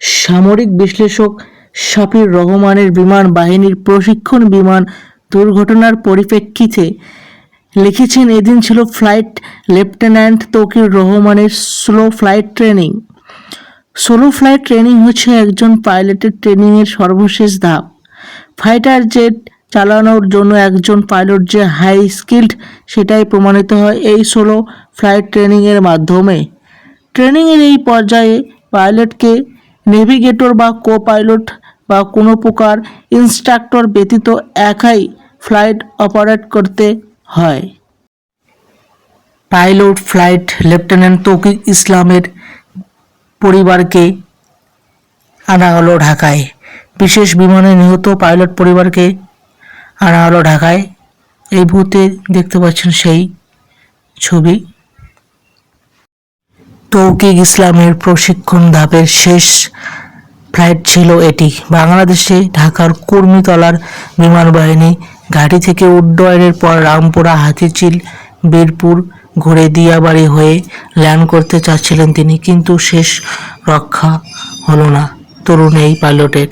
সামরিক বিশ্লেষক শাফির রহমানের বিমান বাহিনীর প্রশিক্ষণ বিমান দুর্ঘটনার পরিপ্রেক্ষিতে লিখেছেন, এদিন ছিল ফ্লাইট লেফটেন্যান্ট তৌকির রহমানের solo flight training. Solo flight training হচ্ছে একজন পাইলটের ট্রেনিংয়ের সর্বশেষ ধাপ। ফাইটার জেট চালানোর জন্য একজন পাইলট যে হাই স্কিল্ড, সেটাই প্রমাণিত হয় এই সোলো ফ্লাইট ট্রেনিংয়ের মাধ্যমে। ট্রেনিংয়ের এই পর্যায়ে পাইলটকে নেভিগেটর বা কো পাইলট বা কোনো প্রকার ইনস্ট্রাক্টর ব্যতীত একাই ফ্লাইট অপারেট করতে হয়। পাইলট ফ্লাইট লেফটেন্যান্ট তৌকিক ইসলামের পরিবারকে আনা হলো ঢাকায়। বিশেষ বিমানে নিহত পাইলট পরিবারকে আনা হলো ঢাকায়। এই মুহূর্তে দেখতে পাচ্ছেন সেই ছবি। তৌকিক ইসলামের প্রশিক্ষণ ধাপের শেষ ফ্লাইট ছিল এটি। বাংলাদেশে ঢাকার কুর্মিতলার বিমানবাহিনী ঘাঁটি থেকে উড্ডয়নের পর রামপুরা হাতিচিল বীরপুর ঘুরে দিয়াবাড়ি হয়ে ল্যান্ড করতে চাচ্ছিলেন তিনি, কিন্তু শেষ রক্ষা হলো না। তরুণ এই পাইলটের।